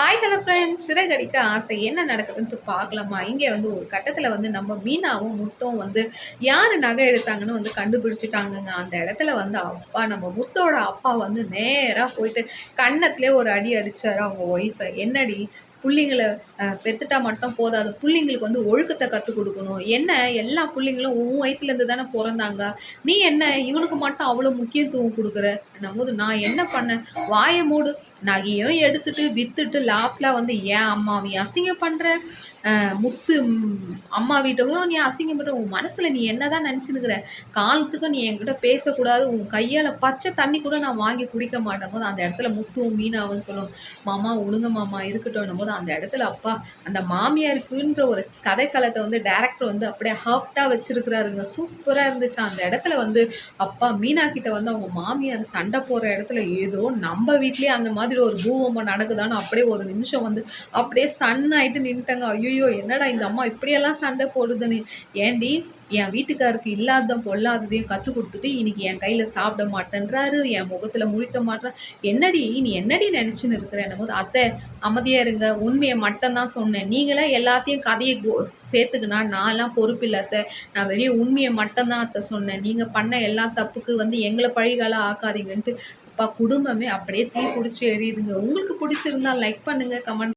Hi hello friends Siragadikka ஆசை. என்ன நடக்குதுன்ட்டு பார்க்கலாமா? இங்கே வந்து ஒரு கட்டத்தில் வந்து நம்ம மீனாவும் முத்தும் வந்து யார் நகை எடுத்தாங்கன்னு வந்து கண்டுபிடிச்சிட்டாங்கங்க. அந்த இடத்துல வந்து அப்பா நம்ம முத்தோட அப்பா வந்து நேராக போயிட்டு கண்ணத்துலேயே ஒரு அடி அடித்தார் அவங்க ஒய்ஃபை என்னடி? பிள்ளைங்களை பெற்றுட்டா மட்டும் போதாது பிள்ளைங்களுக்கு வந்து ஒழுக்கத்தை கற்றுக் கொடுக்கணும். என்ன எல்லா பிள்ளைங்களும் உன் வயிற்றுலேருந்து தானே பிறந்தாங்க? நீ என்ன இவனுக்கு மட்டும் அவ்வளோ முக்கியத்துவம் கொடுக்குற? போது நான் என்ன பண்ணேன்? வாயை மூடு. நகையும் எடுத்துட்டு வித்துட்டு லாஸ்ட்டில் வந்து ஏன் அம்மாவையும் அசிங்கம் பண்ணுற முத்து அம்மா வீட்டவும் நீ அசிங்கப்பட்ட உன் மனசில் நீ என்னதான் நினச்சினுக்கிற காலத்துக்கும் நீ என்கிட்ட பேசக்கூடாது. உன் கையால் பச்சை தண்ணி கூட நான் வாங்கி குடிக்க மாட்டேன். போது அந்த இடத்துல முத்துவும் மீனாவும் சொல்லும் மாமா ஒழுங்க மாமா இருக்கட்டும் போது அந்த இடத்துல அப்பா அந்த மாமியாருக்குன்ற ஒரு கதைக்களத்தை வந்து டேரக்டர் வந்து அப்படியே ஹாப்டா வச்சுருக்கிறாருங்க. சூப்பராக இருந்துச்சு. அந்த இடத்துல வந்து அப்பா மீனா கிட்ட வந்து அவங்க மாமியார் சண்டை போகிற இடத்துல ஏதோ நம்ம வீட்லேயே அந்த மாதிரி ஒரு பூகம்பம் நடக்குதான்னு அப்படியே ஒரு நிமிஷம் வந்து அப்படியே சன் ஆயிட்டு நின்ட்டாங்க ஐயோ ஐயோ என்னடா இந்த அம்மா இப்படியெல்லாம் சண்டை போடுதுன்னு. ஏண்டி என் வீட்டுக்காருக்கு இல்லாத பொல்லாததையும் கற்றுக் கொடுத்துட்டு இன்னைக்கு என் கையில் சாப்பிட மாட்டேன்றாரு என் முகத்தில் முழிக்க மாட்டேன். என்னடி நீ என்னடி நினச்சின்னு இருக்கிற? போது அத்தை அமைதியாக இருங்க. உண்மையை மட்டும்தான் சொன்னேன். நீங்களே எல்லாத்தையும் கதையை கோ- சேர்த்துக்கினா நான்லாம் பொறுப்பு அத்தை. நான் வெளியே உண்மையை மட்டும்தான் அத்தை சொன்னேன். நீங்கள் பண்ண எல்லா தப்புக்கு வந்து எங்களை பழிகால ஆக்காதீங்கன்ட்டு. அப்பா குடும்பமே அப்படியே தீ பிடிச்சி எரியுதுங்க உங்களுக்கு பிடிச்சிருந்தா லைக் பண்ணுங்க கமெண்ட்